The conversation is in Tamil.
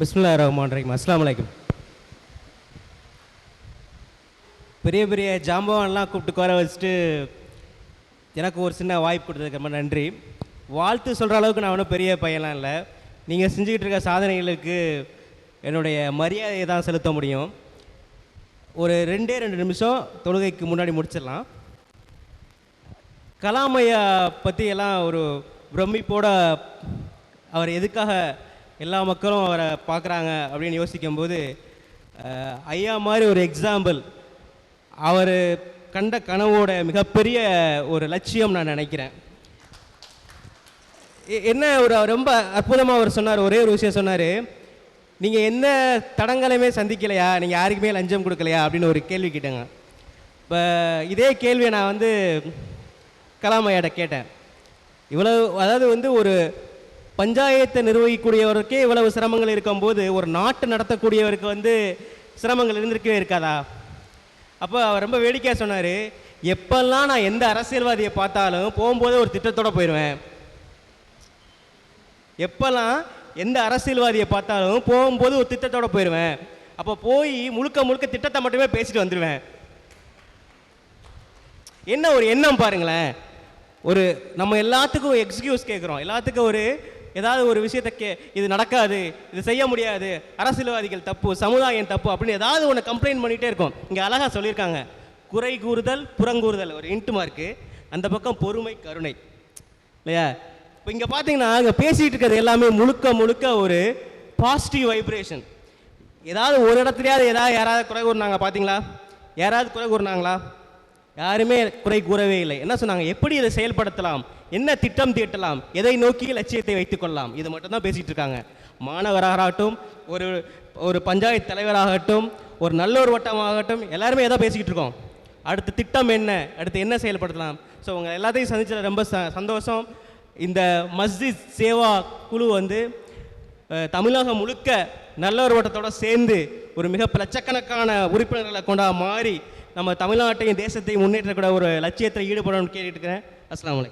பிஸ்மில்லா ரஹ்மான் ரஹீம் அஸ்லாம் வலைக்கம் பெரிய பெரிய ஜாம்பவான்லாம் கூப்பிட்டு குறை வச்சுட்டு எனக்கு ஒரு சின்ன வாய்ப்பு கொடுத்ததுக்கு ரொம்ப நன்றி. வாழ்த்து சொல்கிற அளவுக்கு நான் ஒன்றும் பெரிய பையன்லாம் இல்லை. நீங்கள் செஞ்சுக்கிட்டு இருக்க சாதனைகளுக்கு என்னுடைய மரியாதையை தான் செலுத்த முடியும். ஒரு ரெண்டே ரெண்டு நிமிஷம் தொழுகைக்கு முன்னாடி முடிச்சிடலாம். கலாம் பற்றி எல்லாம் ஒரு பிரமிப்போட அவர் எதுக்காக எல்லா மக்களும் அவரை பார்க்குறாங்க அப்படின்னு யோசிக்கும்போது ஐயா மாதிரி ஒரு எக்ஸாம்பிள் அவர் கண்ட கனவோட மிகப்பெரிய ஒரு லட்சியம் நான் நினைக்கிறேன். எ- என்ன ஒரு ரொம்ப அற்புதமாக அவர் சொன்னார் ஒரே ஒரு விஷயம் சொன்னார். நீங்கள் எந்த தடங்களையுமே சந்திக்கலையா? நீங்கள் யாருக்குமே லஞ்சம் கொடுக்கலையா? அப்படின்னு ஒரு கேள்வி கேட்டேங்க. இப்போ இதே கேள்வியை நான் வந்து கலாம் ஐயாட்ட கேட்டேன். இவ்வளவு அதாவது வந்து ஒரு பஞ்சாயத்தை நிர்வகிக்கக்கூடியவருக்கே இவ்வளவு சிரமங்கள் இருக்கும்போது ஒரு நாட்டு நடத்தக்கூடியவருக்கு வந்து சிரமங்கள் இருந்திருக்கவே இருக்காதா? அப்போ அவர் ரொம்ப வேடிக்கையாக சொன்னார் எப்பெல்லாம் நான் எந்த அரசியல்வாதியை பார்த்தாலும் போகும்போது ஒரு திட்டத்தோட போயிடுவேன். எப்பெல்லாம் எந்த அரசியல்வாதியை பார்த்தாலும் போகும்போது ஒரு திட்டத்தோட போயிடுவேன். அப்போ போய் முழுக்க முழுக்க திட்டத்தை மட்டுமே பேசிட்டு வந்துடுவேன் என்ன ஒரு எண்ணம் பாருங்களேன். ஒரு நம்ம எல்லாத்துக்கும் எக்ஸ்கியூஸ் கேட்குறோம் எல்லாத்துக்கும் ஒரு ஏதாவது ஒரு விஷயத்தை கே இது நடக்காது இது செய்ய முடியாது அரசியல்வாதிகள் தப்பு சமுதாயம் தப்பு அப்படின்னு ஏதாவது ஒன்று கம்ப்ளைண்ட் பண்ணிகிட்டே இருக்கும். இங்கே அழகாக சொல்லியிருக்காங்க. குறை கூறுதல் புறங்கூறுதல் ஒரு இன்ட்டு மார்க்கு அந்த பக்கம் பொறுமை கருணை. இல்லையா? இப்போ இங்கே பார்த்தீங்கன்னா அங்கே பேசிகிட்டு இருக்கிறது எல்லாமே முழுக்க முழுக்க ஒரு பாசிட்டிவ் வைப்ரேஷன் ஏதாவது ஒரு இடத்துலையாவது ஏதாவது யாராவது குறை கூறினாங்க பார்த்தீங்களா யாராவது குறை கூறினாங்களா? யாருமே குறை கூறவே இல்லை. என்ன சொன்னாங்க? எப்படி இதை செயல்படுத்தலாம்? என்ன திட்டம் தீட்டலாம்? எதை நோக்கி லட்சியத்தை வைத்துக் கொள்ளலாம்? இது மட்டும்தான் பேசிகிட்டு இருக்காங்க. மாணவராகட்டும் ஒரு ஒரு பஞ்சாயத்து தலைவராகட்டும் ஒரு நல்ல ஒரு வட்டமாகட்டும் எல்லாருமே எதாவது பேசிக்கிட்டு இருக்கோம். அடுத்த திட்டம் என்ன? அடுத்து என்ன செயல்படுத்தலாம்? ஸோ உங்கள் எல்லாத்தையும் சந்திச்சதில் ரொம்ப ச சந்தோஷம். இந்த மஸ்ஜித் சேவா குழு வந்து தமிழகம் முழுக்க நல்ல ஒரு வட்டத்தோடு சேர்ந்து ஒரு மிக லட்சக்கணக்கான உறுப்பினர்களை கொண்டா மாறி நம்ம தமிழ்நாட்டையும் தேசத்தையும் முன்னேற்றக்கூட ஒரு லட்சியத்தில் ஈடுபடணும்னு கேட்டுட்டு இருக்கிறேன். அஸ்ஸலாமு